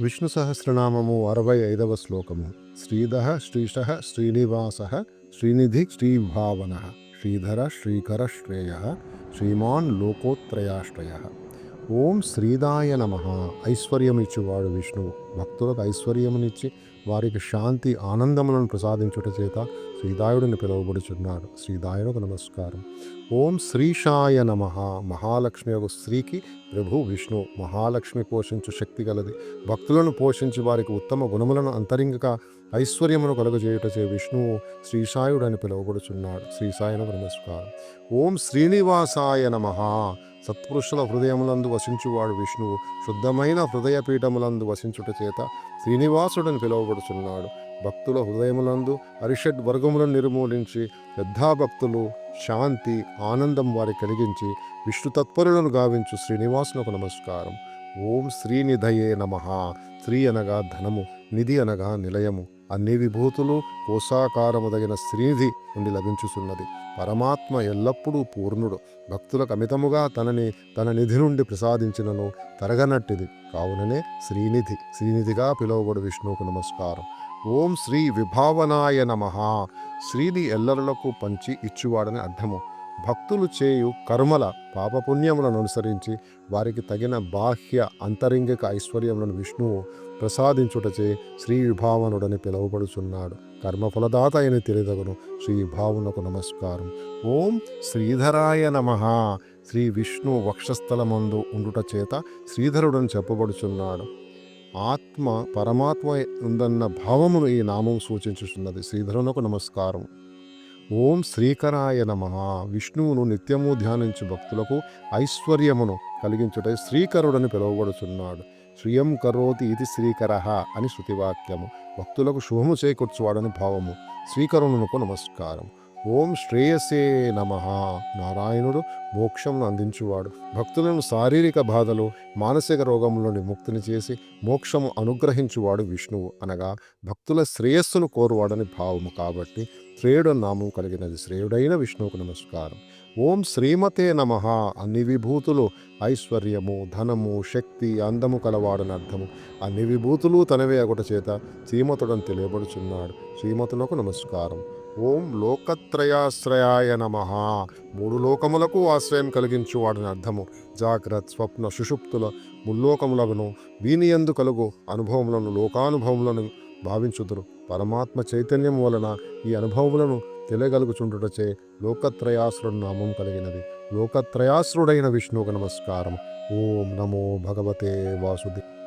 విష్ణు సహస్రనామము అరవై ఐదవ శ్లోకము. శ్రీధ శ్రీశ శ్రీనివాస శ్రీనిధి శ్రీభావన. శ్రీధర శ్రీకర శ్రేయ. శ్రీమాన్ లోకోత్రయాశ్రయ. ఓం శ్రీదాయ నమ. ఐశ్వర్యమిచ్చువాడు విష్ణువు భక్తులకు ఐశ్వర్యమునిచ్చి వారికి శాంతి ఆనందములను ప్రసాదించుట చేత శ్రీదాయుడిని పిలువబడుచున్నాడు. శ్రీదాయునికి నమస్కారం. ఓం శ్రీషాయ నమ. మహాలక్ష్మి యొక్క స్త్రీకి ప్రభు విష్ణు మహాలక్ష్మి పోషించు శక్తి గలది. భక్తులను పోషించి వారికి ఉత్తమ గుణములను అంతరింగక ఐశ్వర్యమును కలుగజేయుటచే విష్ణువు శ్రీసాయుడని పిలువబడుచున్నాడు. శ్రీసాయనకు నమస్కారం. ఓం శ్రీనివాసాయ నమ. సత్పురుషుల హృదయములందు వసించువాడు విష్ణువు. శుద్ధమైన హృదయపీఠములందు వసించుట చేత శ్రీనివాసుడని పిలువబడుచున్నాడు. భక్తుల హృదయములందు అరిషడ్ వర్గములను నిర్మూలించి శ్రద్ధాభక్తులు శాంతి ఆనందం వారి కలిగించి విష్ణు తత్పరులను గావించు శ్రీనివాసునకు నమస్కారం. ఓం శ్రీనిధయే నమ. శ్రీ అనగా ధనము. నిధి అనగా నిలయము. అన్ని విభూతులు కోశాకారముదగిన శ్రీనిధి నుండి లభించుచున్నది. పరమాత్మ ఎల్లప్పుడూ పూర్ణుడు. భక్తులకు అమితముగా తనని తన నిధి నుండి ప్రసాదించినను తరగనట్టిది. కావుననే శ్రీనిధి. శ్రీనిధిగా పిలువబడు విష్ణువుకు నమస్కారం. ఓం శ్రీ విభావనాయ నమ. శ్రీని ఎల్లరులకు పంచి ఇచ్చువాడని అర్థము. భక్తులు చేయు కర్మల పాపపుణ్యములను అనుసరించి వారికి తగిన బాహ్య అంతరింగిక ఐశ్వర్యములను విష్ణువు ప్రసాదించుటచే శ్రీ విభావనుడని పిలువబడుచున్నాడు. కర్మఫలదాత అయిన తెలియదగును శ్రీ విభావునకు నమస్కారం. ఓం శ్రీధరాయ నమ. శ్రీ విష్ణు వక్షస్థలమందు ఉండుట చేత శ్రీధరుడని చెప్పబడుచున్నాడు. ఆత్మ పరమాత్మ ఉందన్న భావమును ఈ నామం సూచించుచున్నది. శ్రీధరునకు నమస్కారం. ఓం శ్రీకరాయ నమ. విష్ణువును నిత్యము ధ్యానించు భక్తులకు ఐశ్వర్యమును కలిగించుట శ్రీకరుడని పిలువబడుచున్నాడు. శ్రియం కరోతి ఇది శ్రీకర అని శృతివాక్యము. భక్తులకు శుభము చేకూర్చువాడని భావము. శ్రీకరుణునకు నమస్కారం ఓం శ్రేయసే నమ. నారాయణుడు మోక్షంను అందించువాడు. భక్తులను శారీరక బాధలు మానసిక రోగముల నుండి ముక్తిని చేసి మోక్షము అనుగ్రహించువాడు విష్ణువు అనగా భక్తుల శ్రేయస్సును కోరువాడని భావము కాబట్టి శ్రేయుడు నామం కలిగినది శ్రేయుడైన విష్ణువుకు నమస్కారం. ఓం శ్రీమతే నమ. అన్ని విభూతులు ఐశ్వర్యము ధనము శక్తి అందము కలవాడని అర్థము. అన్ని విభూతులు తనవే అగుట చేత శ్రీమతుడని తెలియబడుచున్నాడు. శ్రీమతునకు నమస్కారం. ఓం లోకత్రయాశ్రయాయ నమ. మూడు లోకములకు ఆశ్రయం కలిగించువాడని అర్థము. జాగ్రత్త స్వప్న సుషుప్తుల ముల్లోకములను వీనియందు కలుగు అనుభవములను లోకానుభవములను భావించుదురు. పరమాత్మ చైతన్యం వలన ఈ అనుభవములను తెలియగలుగుచుండుటచే లోకత్రయాసురుడు నామం కలిగినది. లోకత్రయాసురుడైన విష్ణువుకు నమస్కారం ఓం నమో భగవతే వాసుదేవ